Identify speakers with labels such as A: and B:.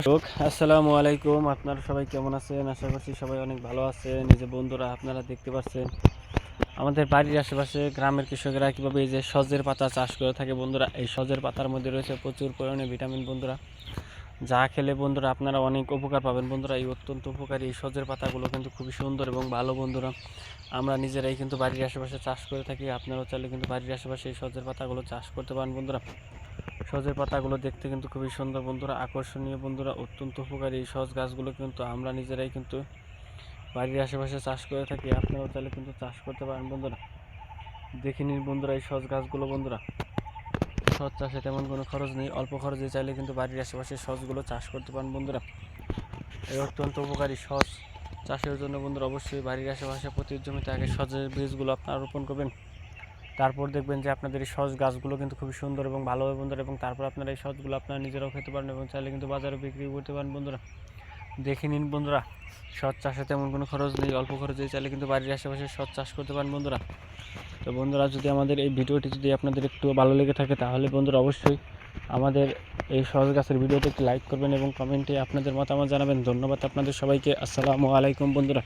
A: দর্শক, আসসালামু আলাইকুম। আপনারা সবাই কেমন আছেন? আশা করছি সবাই অনেক ভালো আছেন। এই বন্ধুরা, আপনারা দেখতে পাচ্ছেন, আমাদের বাড়ির আশেপাশে গ্রামের কৃষকেরা কীভাবে এই যে সজের পাতা চাষ করে থাকে বন্ধুরা, এই সজের পাতার মধ্যে রয়েছে প্রচুর পরিমাণে ভিটামিন বন্ধুরা। যা খেলে বন্ধুরা আপনারা অনেক উপকার পাবেন বন্ধুরা। এই অত্যন্ত উপকারী এই সজের পাতাগুলো কিন্তু খুবই সুন্দর এবং ভালো বন্ধুরা। আমরা নিজেরাই কিন্তু বাড়ির আশেপাশে চাষ করে থাকি। আপনারাও চাইলে কিন্তু বাড়ির আশেপাশে এই সজের পাতাগুলো চাষ করতে পারেন বন্ধুরা। সজের পাতাগুলো দেখতে কিন্তু খুবই সুন্দর। বন্ধুরা, আকর্ষণীয় বন্ধুরা, অত্যন্ত উপকারী এই সজ গাছগুলো কিন্তু আমরা নিজেরাই কিন্তু বাড়ির আশেপাশে চাষ করে থাকি। আপনারাও চাইলে কিন্তু চাষ করতে পারেন বন্ধুরা। দেখে নিন বন্ধুরা এই সজ গাছগুলো বন্ধুরা। সজ চাষে তেমন কোনো খরচ নেই। অল্প খরচে চাইলে কিন্তু বাড়ির আশেপাশে সজগুলো চাষ করতে পারেন বন্ধুরা। এই অত্যন্ত উপকারী সজ চাষের জন্য বন্ধুরা, অবশ্যই বাড়ির আশেপাশে প্রতি জমিতে আগে সজের বীজগুলো আপনারা রোপণ করবেন। তারপর দেখবেন যে আপনাদের এই সজ গাছগুলো কিন্তু খুবই সুন্দর এবং ভালো হবে বন্ধুরা, এবং তারপর আপনারা এই সজগুলো আপনারা নিজেরাও খেতে পারেন এবং চাইলে কিন্তু বাজারে বিক্রি করতে পারেন বন্ধুরা। দেখে নিন বন্ধুরা সৎ চাষে তেমন কোনো খরচ নেই, অল্প খরচে চাইলে কিন্তু বাড়ির আশেপাশে সৎ চাষ করতে পারেন বন্ধুরা। তো বন্ধুরা, যদি আমাদের এই ভিডিওটি যদি আপনাদের একটু ভালো লেগে থাকে, তাহলে বন্ধুরা অবশ্যই আমাদের এই সহজ গাছের ভিডিওতে একটি লাইক করবেন এবং কমেন্টে আপনাদের মতামত জানাবেন। ধন্যবাদ আপনাদের সবাইকে, আসসালামু আলাইকুম বন্ধুরা।